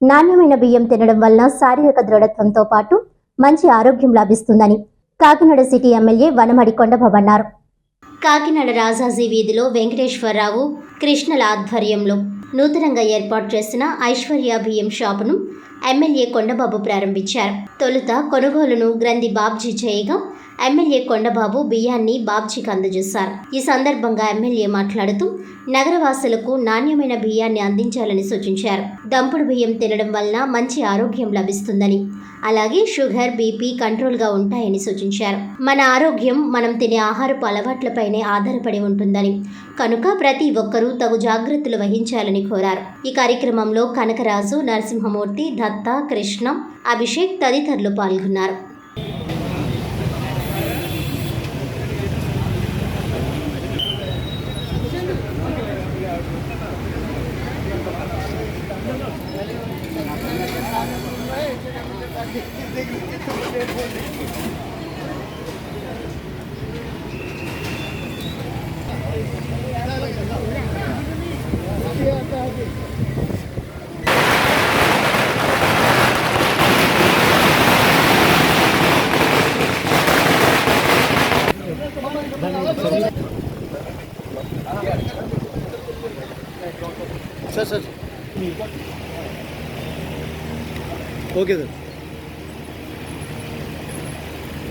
నాణ్యమైన బియ్యం తినడం వలన శారీరక దృఢత్వంతో పాటు మంచి ఆరోగ్యం లభిస్తుందని కాకినాడ సిటీ ఎమ్మెల్యే వనమడి కొండబాబు అన్నారు. కాకినాడ రాజాజీ వీధిలో వెంకటేశ్వరరావు కృష్ణల ఆధ్వర్యంలో నూతనంగా ఏర్పాటు చేసిన ఐశ్వర్య బియ్యం షాపును ఎమ్మెల్యే కొండబాబు ప్రారంభించారు. తొలుత కొనుగోలును గ్రంథి బాబ్జీ చేయగా ఎమ్మెల్యే కొండబాబు బియ్యాన్ని బాబ్జీకి అందజేశారు. ఈ సందర్భంగా ఎమ్మెల్యే మాట్లాడుతూ నగరవాసులకు నాణ్యమైన బియ్యాన్ని అందించాలని సూచించారు. దంపుడు బియ్యం తినడం వలన మంచి ఆరోగ్యం లభిస్తుందని అలాగే షుగర్ బీపీ కంట్రోల్గా ఉంటాయని సూచించారు. మన ఆరోగ్యం మనం తినే ఆహారపు అలవాట్లపైనే ఆధారపడి ఉంటుందని కనుక ప్రతి ఒక్కరూ తగు జాగ్రత్తలు వహించాలని కోరారు. ఈ కార్యక్రమంలో కనకరాజు నరసింహమూర్తి దత్త కృష్ణ అభిషేక్ తదితరులు పాల్గొన్నారు. सर सर ओके सर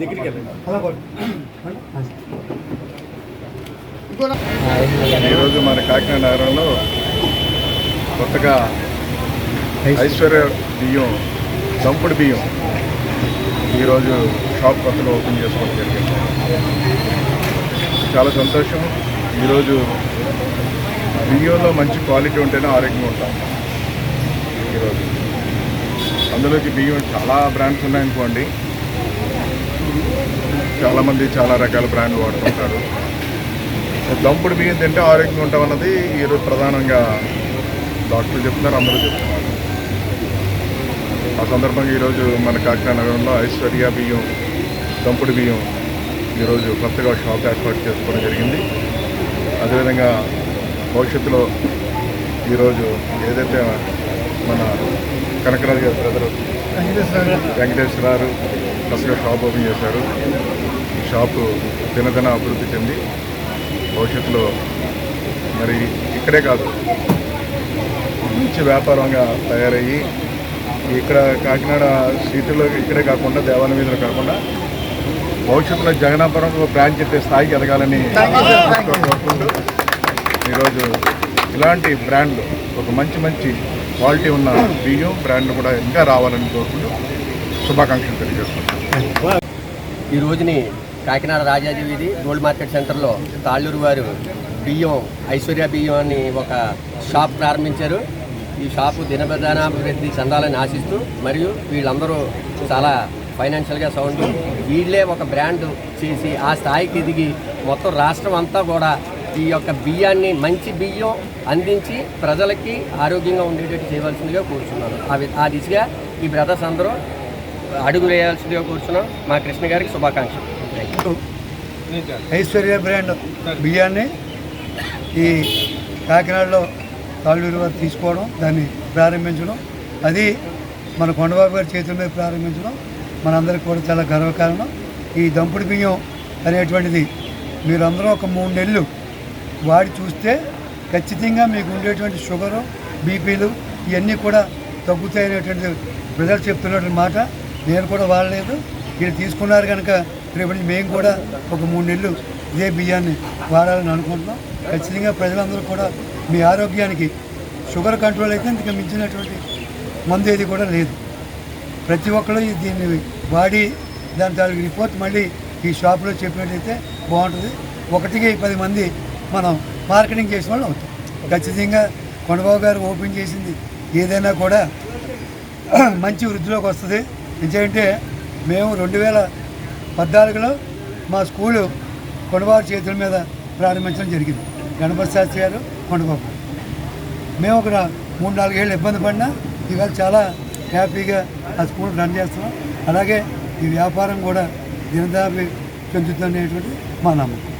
దగ్గరికి ఈరోజు మన కాకినాడ నగరంలో కొత్తగా ఐశ్వర్య బియ్యం దంపుడు బియ్యం ఈరోజు షాప్ కొత్తగా ఓపెన్ చేసుకోవడం జరిగింది. చాలా సంతోషం. ఈరోజు బియ్యంలో మంచి క్వాలిటీ ఉంటేనే ఆరోగ్యంగా ఉంటాం. అందులోకి బియ్యం చాలా బ్రాండ్స్ ఉన్నాయనుకోండి. చాలామంది చాలా రకాల బ్రాండ్లు వాడుతుంటారు. దంపుడు బియ్యం తింటే ఆరోగ్యంగా ఉంటాం అన్నది ఈరోజు ప్రధానంగా డాక్టర్లు చెప్తున్నారు అందరూ చెప్తున్నారు. ఆ సందర్భంగా ఈరోజు మన కాకినాడ నగరంలో ఐశ్వర్య బియ్యం దంపుడు బియ్యం ఈరోజు కొత్తగా షాప్ ఏర్పాటు చేసుకోవడం జరిగింది. అదేవిధంగా భవిష్యత్తులో ఈరోజు ఏదైతే మన కనకరాజు గారి బ్రదరు. వెంకటేశ్వర గారు. కొత్తగా షాప్ ఓపెన్ చేశారు. ఈ షాపు దినదిన అభివృద్ధి చెంది భవిష్యత్తులో మరి ఇక్కడే కాదు మంచి వ్యాపారంగా తయారయ్యి ఇక్కడ కాకినాడ సిటీలో ఇక్కడే కాకుండా దేవాలయం వీధిలో కాకుండా భవిష్యత్తులో జగన్నాపురం ఒక బ్రాంచ్ చెప్పే స్థాయికి ఎదగాలని కోరుకుంటూ ఈరోజు ఇలాంటి బ్రాండ్లు ఒక మంచి మంచి క్వాలిటీ ఉన్న బియ్యం బ్రాండ్ కూడా ఇంకా రావాలని కోరుకుంటూ శుభాకాంక్షలు తెలియజేస్తున్నాను. ఈ రోజుని కాకినాడ రాజాజీ వీధి గోల్డ్ మార్కెట్ సెంటర్లో తాళ్ళూరు వారు బియ్యం ఐశ్వర్య బియ్యం అని ఒక షాప్ ప్రారంభించారు. ఈ షాపు దినబదానాభివృద్ధి చెందాలని ఆశిస్తూ మరియు వీళ్ళందరూ చాలా ఫైనాన్షియల్గా సౌండ్ వీళ్ళే ఒక బ్రాండ్ చేసి ఆ స్థాయికి ఎదిగి మొత్తం రాష్ట్రం అంతా కూడా ఈ యొక్క బియ్యాన్ని మంచి బియ్యం అందించి ప్రజలకి ఆరోగ్యంగా ఉండేటట్టు చేయవలసిందిగా కోరుతున్నాను ఆ ఆ దిశగా ఈ బ్రదర్స్ అందరూ అడుగు వేయాల్సిందిగా కూర్చున్నాం మా కృష్ణ గారికి శుభాకాంక్షలు. ఐశ్వర్య బ్రాండ్ బియ్యాన్ని ఈ కాకినాడలో తాళ్ళూరు వారు తీసుకోవడం దాన్ని ప్రారంభించడం అది మన కొండబాబు గారి చేతుల మీద ప్రారంభించడం మనందరికి కూడా చాలా గర్వకారణం. ఈ దంపుడు బియ్యం అనేటువంటిది మీరందరూ ఒక మూడు నెలలు వాడి చూస్తే ఖచ్చితంగా మీకు ఉండేటువంటి షుగరు బీపీలు ఇవన్నీ కూడా తగ్గుతాయనేటువంటి ప్రజలు చెప్తున్నటువంటి మాట. నేను కూడా వాడలేదు. మీరు తీసుకున్నారు కనుక రేపు మేము కూడా ఒక మూడు నెలలు ఇదే బియ్యాన్ని వాడాలని అనుకుంటున్నాం. ఖచ్చితంగా ప్రజలందరూ కూడా మీ ఆరోగ్యానికి షుగర్ కంట్రోల్ అయితే ఇంతకు మించినటువంటి మందు ఏది కూడా లేదు. ప్రతి ఒక్కరు దీన్ని వాడి దాని తాలూకు రిపోర్ట్ మళ్ళీ ఈ షాప్లో చెప్పినట్టయితే బాగుంటుంది. ఒకటికి పది మంది మనం మార్కెటింగ్ చేసిన వాళ్ళు అవుతాం. ఖచ్చితంగా కొండబాబు గారు ఓపెన్ చేసింది. ఏదైనా కూడా మంచి వృద్ధిలోకి వస్తుంది. ఎందుకంటే మేము రెండు వేల పద్నాలుగులో మా స్కూలు కొండబాబు చేతుల మీద ప్రారంభించడం జరిగింది. గణపతి శాస్త్రి గారు కొండబాబు మేము ఒక మూడు నాలుగేళ్ళు ఇబ్బంది పడినా ఇవాళ చాలా హ్యాపీగా ఆ స్కూల్ రన్ చేస్తున్నాం. అలాగే ఈ వ్యాపారం కూడా దినదాపి చెందుతుందనేటువంటి మా నమ్మకం.